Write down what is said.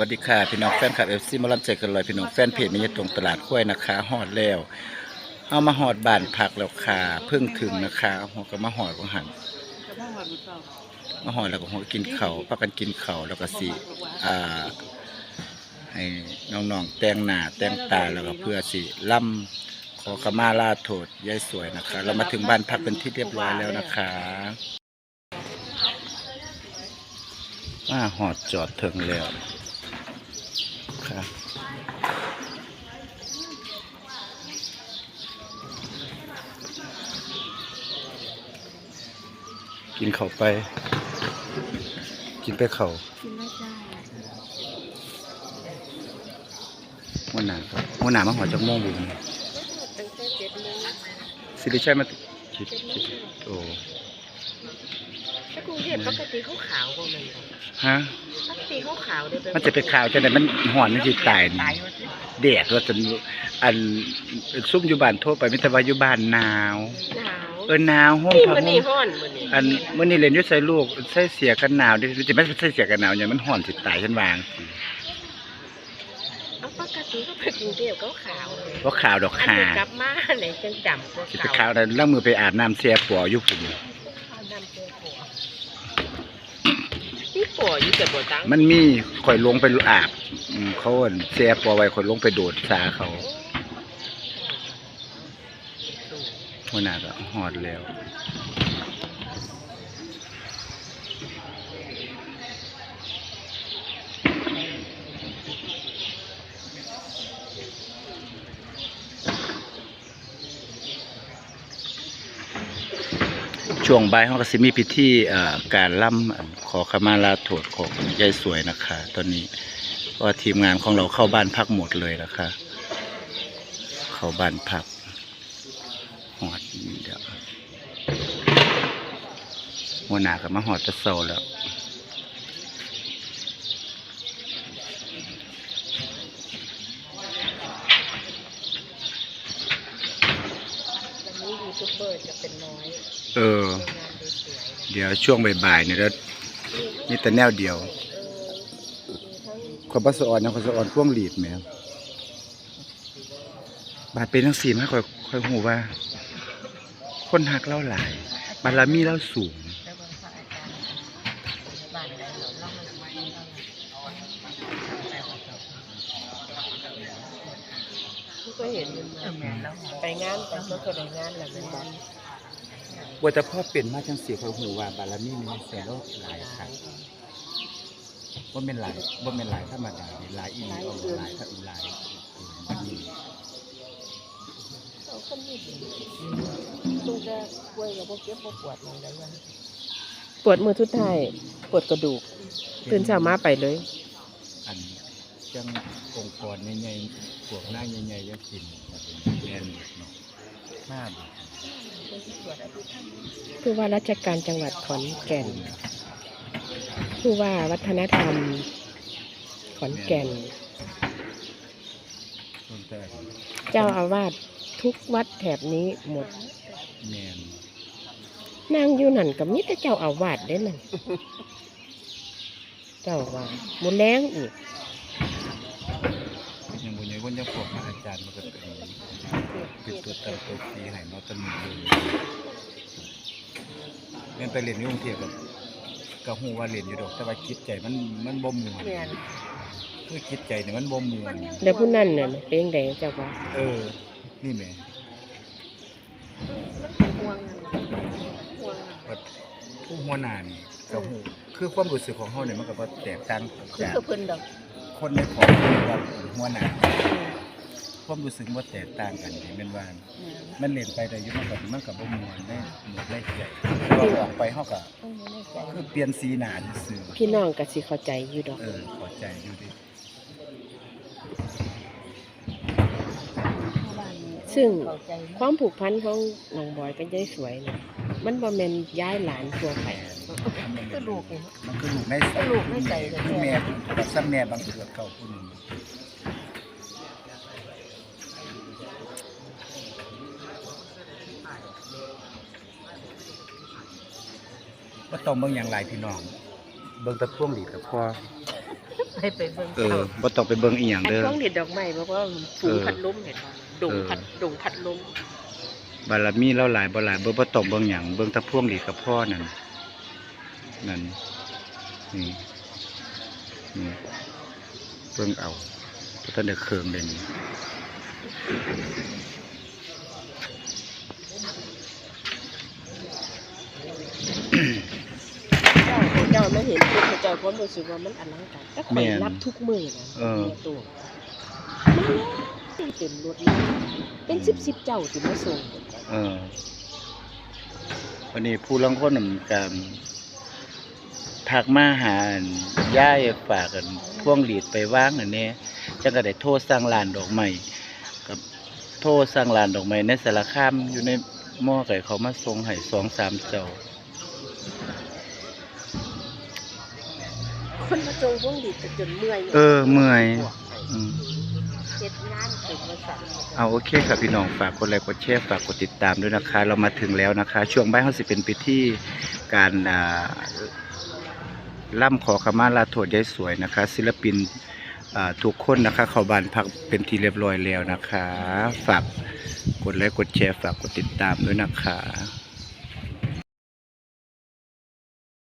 วัสดีค่ะ พี่น้องแฟนคลับเอฟซีมาลันเจกันเลยพี่น้องแฟนเพจมีตรงตลาดข้วยนะคะหอดแล้ว เอามาหอดบานพักแล้วค่ะเพิ่งถึงนะคะหัวก็มาหอดของหันมาหอดแล้วก็หัวกินเขาวพักกันกินเขาแล้วก็สิอ่าให้น้องๆแต่งหน้าแต่งตาแล้วก็เพื่อสิล่ำขอขมาลาโทษยายสวยนะคะ เรามาถึงบ้านพักเป็นที่เรียบร้อยแล้วนะคะมาหอดจอดถึงแล้ว กินเขาวไป กินไปเขาวกินไม่ได้หัวหน้าครับหัวหน้ามาหอจากโมงบุญตั้งแต่เจ็ดโมงสิริชัยมาคิดคิดโอ้ถ้ากรุงเทพปกติเขาขาวกว่ามันเหรอฮะปกติเขาขาวเด้อมันจะไปข่าวจะไหนมันหอนมันจะตายนี่ตายว่าสิแดดว่าจะอันซุ่มอยู่บ้านทั่วไปมิตรว่าอยู่บ้านหนาวหนาว เออหนาวห้องนี่ผ้ามันห่นี่มห้อนมันนี่อันเมื่อนี้เรียนอยุ่ใส่ลูกใส่เสียกันหนาวดิจะไม่ใส่เสียกันหนาวอย่างมันห่อนสิตายฉันวางเอาปกติเขาไปกรุงเทพเขาขาวเลยว่าข่าวดอกอันหานี้กลับมาไหนจังจำกว่าสิไปเก่าข่าวนั้นล่างมือไปอาบน้ำเสียปัวอยู่ปุ่นเอาดำเจอผัวนี่ผัวอยู่แต่บ่ตังมันมีข่อยลงไปอาบอืมเขาอั่นเสียปัวไว้ข่อยลงไปโดดสาเขา หัวหน้าก็หอดแล้วช่วงบ่ายเขาก็สิมีพิธีการล่ำขอขมาลาโทษของยายสวยนะคะ ตอนนี้ก็ทีมงานของเราเข้าบ้านพักหมดเลยนะคะ เข้าบ้านพัก อดเดี๋ยวหัวหน้าก็มาหอดตะเซาแล้ววันนี้ยูทูบเบอร์จะเป็นน้อยเออในงานดูสวยเดี๋ยวช่วงบ่ายๆเนี่ยแล้วนี่แต่แนวเดียวเออมีทั้งความประสออนนะความประสออนพ่วงหลีดแหมบาดเป็นทั้งสี่มาค่อยค่อยหูว่า คนหักเล่าหลายบารมีเล่าสูง ก็เห็นไปงานแต่ก็เคยได้งานแหละเป็นบ้านว่าแต่พ่อเป็นมาจังเสี่ค่อยหูว่าบารมีนี่แสนแล้วหลายครับว่าเป็นหลายว่าเป็นหลายธรรมดาหลายอีหลีเอาหลายถ้าอีหลายมันมีเขาคนนี้ ตุ้งจะป่วยกับพวกเจ็บพวกปวดมองได้ยังปวดมือทุดท้ายปวดกระดูก ตื่นเช้ามาไปเลย อันจังองค์กรใหญ่ๆพวกหน้าใหญ่ๆยังกินแอนเนาะมากผู้ว่าราชการจังหวัดขอนแก่น ผู้ว่าวัฒนธรรม ขอนแก่น ต้นแต่เจ้าอาวาสทุกวัดแถบนี้หมด แมนนางอยู่นั่นกับมิแต่เจ้าอาวาสได้นั่น เจ้าว่ามุนแรงอีกยังบุญยังวันยังพวกพระอาจารย์มันก็เป็นเป็นตัวตั้งตัวปีให้มาตมีเลยเรียนไปเรียนที่กรุงเทพกับก็ฮู้ว่าเรียนอยู่ดอกแต่ว่าคิดใจมันมันบ่ม่วนคือคิดใจเนี่ยมันบ่ม่วนแล้วผู้นั่นน่ะเป็นยังไงเจ้าว่าเออ นี่แหม่ ว่าผู้หัวหน้านี่ก็ฮู้คือความรู้สึกของเฮาเนี่ยมันก็บ่แตกต่างคือจากเพิ่นดอกคนในของกับหัวหน้าความรู้สึกว่าแตกต่างกันนี่แม่นว่ามันเล่นไปได้อยู่มันก็มันก็บ่ม่วนได้หมดได้ใจแต่ว่าออกไปเฮาก็คือเปลี่ยนสีหน้าซื่อพี่น้องก็สิเข้าใจอยู่ดอกๆเออเขอใจอยู่ดิ ซึ่งความผูกพันของน้องบอยกับยายสวยเนี่ยมันบ่แม่นย้ายหลานทั่วไปคือลูกมันคือลูกในลูกในใจเลยคือแม่กับซ้ำแม่บางเทื่อเก่าผู้หนึงบ่ต้องเบิ่งหยังหลายพี่น้อง เบิ่งแตะพ่วงหลีดกับพ่อ ให้ไปเบิ่งเออเจ้าบ่ต้องไปเบิ่งอีหยังอันเด้อพวงเด็ดดอกไม้บอกว่าฝูงเออพัดลมเห็นบ่ดงเออ พัดดงพัดลมบารมีเราหลายบ่หลายเบิ่งบ่ต้องเบิ่งหยังเบิ่งแตะพวงหลีดกับพ่อนั่นนั่นนี่นี่เบิ่งเอาบ่ทันได้เครื่องเลยนี่เจ้าเจ้า ไม่เห็นปุ๊บเจ้าก็รู้สึกว่ามันอลังการแต่ข่อยนับทุกมื้อนะเออแม่ตัวมันเต็มรถเลยเป็น10ๆเจ้าที่มาส่งเออวันนี้ผู้ลางคนนำการทักมาหาอั่นย่ายฝากกันพวงหลีดไปว่างอันนี้จังก็ได้โทรสั่งร้านดอกไม้กับโทรสั่งร้านดอกไม้ในสารคามอยู่ในหม้อไก่เขามาส่งให้สองสามเจ้า คนมาจงพวงดีดจนเมื่อยเออเมื่อยอืมเฮ็ดงานเป็นมาสั่งเอาโอเคครับพี่น้องฝากกดไลค์กดแชร์ฝากกดติดตามด้วยนะคะ เรามาถึงแล้วนะคะ ช่วงบ่ายเขาสิเป็นพิธีการอ่าล่ำขอขมาลาโทษยายสวยนะคะ ศิลปินอ่าทุกคนนะคะ เข้าบ้านพักเป็นที่เรียบร้อยแล้วนะคะ ฝากกดไลค์กดแชร์ฝากกดติดตามด้วยนะคะ